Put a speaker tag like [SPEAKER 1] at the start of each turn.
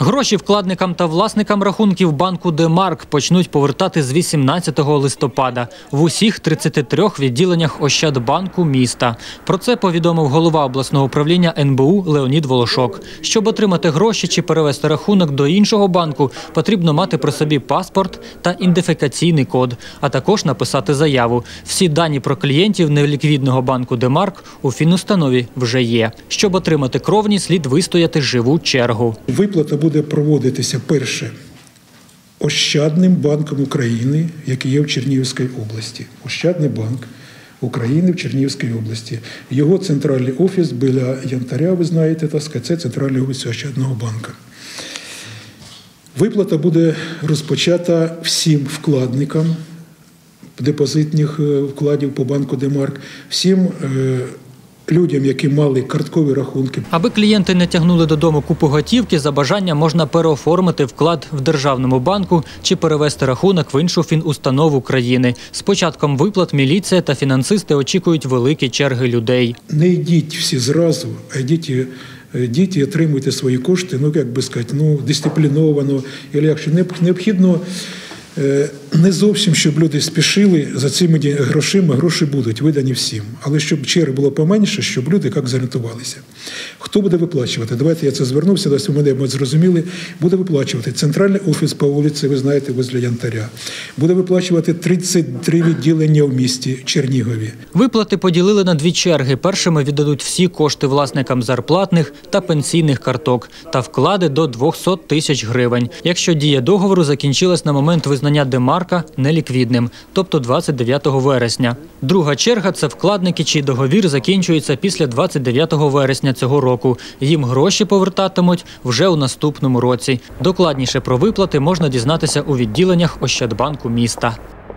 [SPEAKER 1] Гроші вкладникам та власникам рахунків банку Демарк почнуть повертати з 18 листопада в усіх 33 відділеннях Ощадбанку міста. Про це повідомив голова обласного управління НБУ Леонід Волошок. Щоб отримати гроші чи перевести рахунок до іншого банку, потрібно мати при собі паспорт та ідентифікаційний код, а також написати заяву. Всі дані про клієнтів неліквідного банку Демарк у фінустанові вже є. Щоб отримати кровні, слід вистояти живу чергу.
[SPEAKER 2] Виплата буде проводитися перше Ощадним банком України, який є в Чернігівській області. Ощадний банк України в Чернігівській області. Його центральний офіс біля Янтаря, ви знаєте, це центральний офіс Ощадного банка. Виплата буде розпочата всім вкладникам депозитних е, вкладів по банку Демарк, всім е, людям, які мали карткові рахунки
[SPEAKER 1] Аби клієнти не тягнули додому купу готівки, за бажання можна переоформити вклад в державному банку чи перевести рахунок в іншу фінустанову країни. З початком виплат міліція та фінансисти очікують великі черги людей.
[SPEAKER 2] не йдіть всі зразу, а йдіть, і- йдіть і отримуйте свої кошти, ну як би сказати, ну дисципліновано, або якщо необхідно. Не зовсім, щоб люди спішили за цими грошима, гроші будуть видані всім. Але щоб черг було поменше, щоб люди як зорієнтувалися. Хто буде виплачувати? Давайте я це звернувся, у мене ми зрозуміли. Буде виплачувати центральний офіс по вулиці, ви знаєте, возле Янтаря. Буде виплачувати 33 відділення в місті Чернігові.
[SPEAKER 1] Виплати поділили на дві черги. Першими віддадуть всі кошти власникам зарплатних та пенсійних карток та вклади до 200 тисяч гривень. Якщо дія договору закінчилась на момент визнання демарка неліквідним, тобто 29 вересня. Друга черга це вкладники, чий договір закінчується після 29 вересня цього року. Їм гроші повертатимуть вже у наступному році. Докладніше про виплати можна дізнатися у відділеннях Ощадбанку міста.